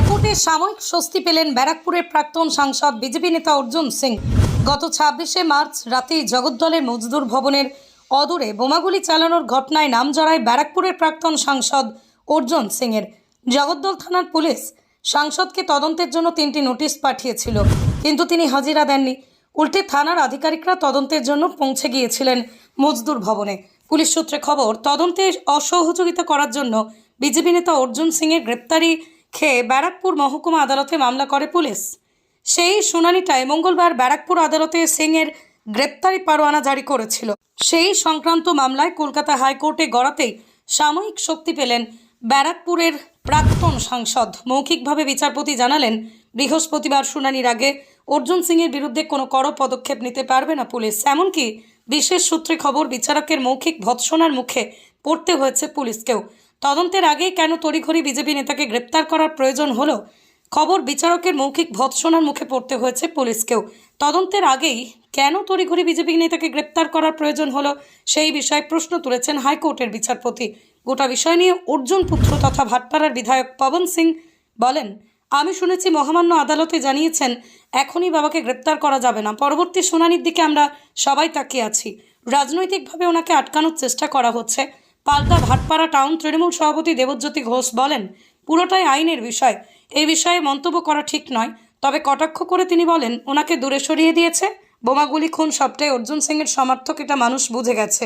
হাইকোর্টে সাময়িক স্বস্তি পেলেন ব্যারাকপুরের প্রাক্তন সাংসদ বিজেপি নেতা অর্জুন সিং। গত ছাব্বিশে মার্চ রাতে জগদ্দলের মজদুর ভবনের অদূরে বোমাগুলি চালানোর ঘটনায় নাম জড়ায় ব্যারাকপুরের প্রাক্তন সাংসদ অর্জুন সিংয়ের। জগদ্দল থানার পুলিশ সাংসদকে তদন্তের জন্য তিনটি নোটিশ পাঠিয়েছিল, কিন্তু তিনি হাজিরা দেননি। উল্টে থানার আধিকারিকরা তদন্তের জন্য পৌঁছে গিয়েছিলেন মজদুর ভবনে। পুলিশ সূত্রে খবর, তদন্তে অসহযোগিতা করার জন্য বিজেপি নেতা অর্জুন সিংয়ের গ্রেপ্তারি খেয়ে ব্যারাকপুর মহকুমা আদালতে মামলা করে পুলিশ। সেই শুনানিটায় মঙ্গলবার ব্যারাকপুর আদালতে সিংয়ের গ্রেপ্তারি পরোয়ানা জারি করেছিল। সেই সংক্রান্ত মামলায় কলকাতা হাইকোর্টে গড়াতেই সাময়িক শক্তি পেলেন ব্যারাকপুরের প্রাক্তন সাংসদ। মৌখিকভাবে বিচারপতি জানালেন, বৃহস্পতিবার শুনানির আগে অর্জুন সিংয়ের বিরুদ্ধে কোনো কড় পদক্ষেপ নিতে পারবে না পুলিশ। এমনকি বিশেষ সূত্রে খবর, বিচারকের মৌখিক ভৎসনার মুখে পড়তে হয়েছে পুলিশকেও। তদন্তের আগেই কেন তড়িঘড়ি বিজেপি নেতাকে গ্রেপ্তার করার প্রয়োজন হলো, খবর বিচারকের মৌখিক ভৎসনার মুখে পড়তে হয়েছে পুলিশকেও। তদন্তের আগেই কেন তড়িঘড়ি বিজেপি নেতাকে গ্রেপ্তার করার প্রয়োজন হলো, সেই বিষয়ে প্রশ্ন তুলেছেন হাইকোর্টের বিচারপতি। গোটা বিষয় নিয়ে অর্জুন পুত্র তথা ভাটপাড়ার বিধায়ক পবন সিং বলেন, আমি শুনেছি মহামান্য আদালতে জানিয়েছেন, এখনই বাবাকে গ্রেপ্তার করা যাবে না। পরবর্তী শুনানির দিকে আমরা সবাই তাকিয়ে আছি। রাজনৈতিকভাবে ওনাকে আটকানোর চেষ্টা করা হচ্ছে। পাল্টা ভাটপাড়া টাউন তৃণমূল সভাপতি দেবজ্যোতি ঘোষ বলেন, পুরোটাই আইনের বিষয়। এই বিষয়ে মন্তব্য করা ঠিক নয়, তবে কটাক্ষ করে তিনি বলেন, ওনাকে দূরে সরিয়ে দিয়েছে। বোমাগুলি খুন সবটাই অর্জুন সিংয়ের সমর্থক, এটা মানুষ বুঝে গেছে।